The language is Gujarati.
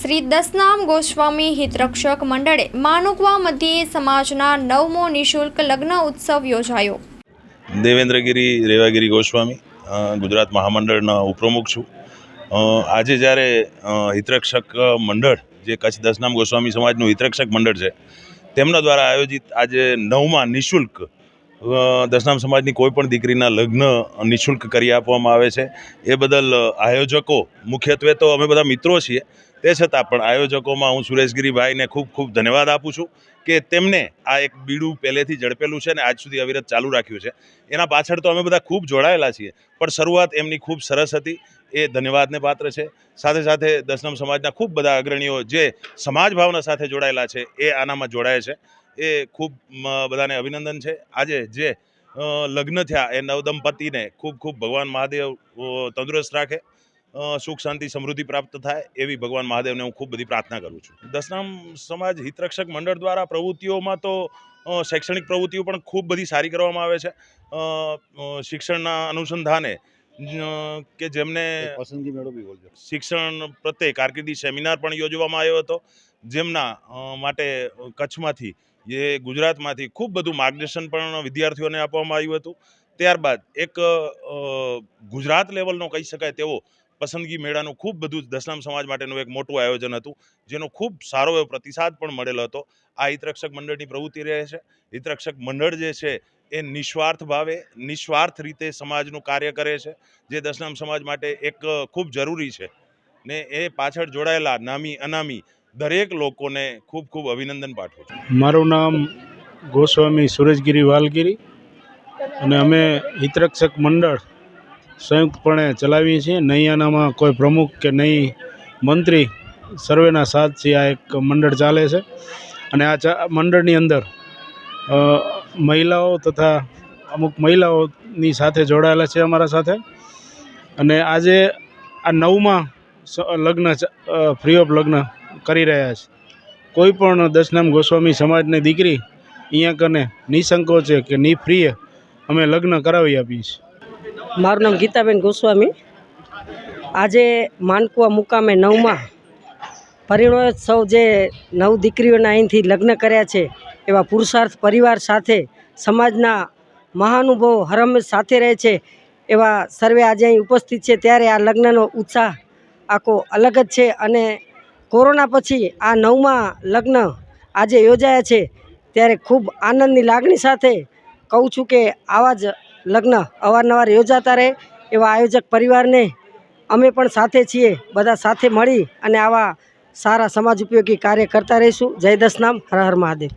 શ્રી દસનામ ગોસ્વામી હિતરક્ષક મંડળે માનુકવા મધ્યે સમાજના નવમો નિઃશુલ્ક લગ્ન ઉત્સવ યોજાયો. દેવેન્દ્રગીરી રેવાગીરી ગોસ્વામી ગુજરાત મહામંડળના ઉપપ્રમુખ છું. આજે જ્યારે હિતરક્ષક મંડળ, જે કચ્છ દસનામ ગોસ્વામી સમાજનું હિતરક્ષક મંડળ છે, તેમના દ્વારા આયોજિત આજે નવમાં નિઃશુલ્ક અ, દસનામ સમાજની કોઈ પણ દીકરીના લગ્ન નિઃશુલ્ક કરી આપવામાં આવે છે. એ બદલ આયોજકો મુખ્યત્વે તો અમે બધા મિત્રો છીએ તે છતાં પણ આયોજકોમાં હું સુરેશગીરીભાઈને ખૂબ ખૂબ ધન્યવાદ આપું છું કે તેમને આ એક બીડું પહેલેથી ઝડપેલું છે અને આજ સુધી અવિરત ચાલુ રાખ્યું છે. એના પાછળ તો અમે બધા ખૂબ જોડાયેલા છીએ પણ શરૂઆત એમની ખૂબ સરસ હતી એ ધન્યવાદને પાત્ર છે. સાથે સાથે દશનમ સમાજના ખૂબ બધા અગ્રણીઓ જે સમાજ ભાવના સાથે જોડાયેલા છે એ આનામાં જોડાય છે. એ ખૂબ બધાને અભિનંદન છે. આજે જે લગ્ન થયા એ નવદંપતિને ખૂબ ખૂબ ભગવાન મહાદેવ તંદુરસ્ત રાખે. સુખ શાંતિ સમૃદ્ધિ પ્રાપ્ત થાય એવી ભગવાન મહાદેવને હું ખૂબ બધી પ્રાર્થના કરું છું. દસનામ સમાજ હિતરક્ષક મંડળ દ્વારા પ્રવૃત્તિઓમાં તો શૈક્ષણિક પ્રવૃત્તિઓ પણ ખૂબ બધી સારી કરવામાં આવે છે. શિક્ષણના અનુસંધાને કે જેમને પસંદગી મેળો બી શિક્ષણ પ્રત્યે કારકિર્દી સેમિનાર પણ યોજવામાં આવ્યો હતો. જેમના માટે કચ્છમાંથી જે ગુજરાતમાંથી ખૂબ બધું માર્ગદર્શન પણ વિદ્યાર્થીઓને આપવામાં આવ્યું હતું. ત્યારબાદ એક ગુજરાત લેવલનો કહી શકાય તેવો પસંદગી મેળાનું ખૂબ બધું દસનામ સમાજ માટેનું એક મોટું આયોજન હતું, જેનો ખૂબ સારો એવો પ્રતિસાદ પણ મળેલો હતો. આ હિતરક્ષક મંડળની પ્રવૃત્તિ રહે છે. હિતરક્ષક મંડળ જે છે એ નિસ્વાર્થ ભાવે, નિસ્વાર્થ રીતે સમાજનું કાર્ય કરે છે, જે દસનામ સમાજ માટે એક ખૂબ જરૂરી છે. ને એ પાછળ જોડાયેલા નામી, અનામી દરેક લોકોને ખૂબ ખૂબ અભિનંદન પાઠવું છું. મારું નામ ગોસ્વામી સુરજગીરી વાલગીરી અને અમે હિતરક્ષક મંડળ સંયુક્તપણે ચલાવીએ છીએ. નૈયાનામાં કોઈ પ્રમુખ કે નહીં મંત્રી સર્વેના સાથથી આ એક મંડળ ચાલે છે. અને આ મંડળની અંદર મહિલાઓ તથા અમુક મહિલાઓની સાથે જોડાયેલા છે અમારા સાથે. અને આજે આ નવમાં લગ્ન ફ્રી ઓફ લગ્ન કરી રહ્યા છે. કોઈ પણ દશનામ ગોસ્વામી સમાજની દીકરી અહીંયા કને નિસંકોચે કે નિફ્રીએ અમે લગ્ન કરાવી આપીએ છીએ. મારું નામ ગીતાબેન ગોસ્વામી. આજે માનકુવા મુકામે નવમાં પરિણોત્સવ જે નવ દીકરીઓના અહીંથી લગ્ન કર્યા છે, એવા પુરુષાર્થ પરિવાર સાથે સમાજના મહાનુભવ હરમ સાથે રહે છે, એવા સર્વે આજે અહીં ઉપસ્થિત છે. ત્યારે આ લગ્નનો ઉત્સાહ આખો અલગ જ છે અને કોરોના પછી આ નવમાં લગ્ન આજે યોજાયા છે, ત્યારે ખૂબ આનંદની લાગણી સાથે કહું છું કે આવા જ લગ્ન અવારનવાર યોજાતા રહે એવા આયોજક પરિવારને અમે પણ સાથે છીએ, બધા સાથે મળી અને આવા સારા સમાજ ઉપયોગી કાર્ય કરતા રહીશું. જય દસનામ, હર હર મહાદેવ.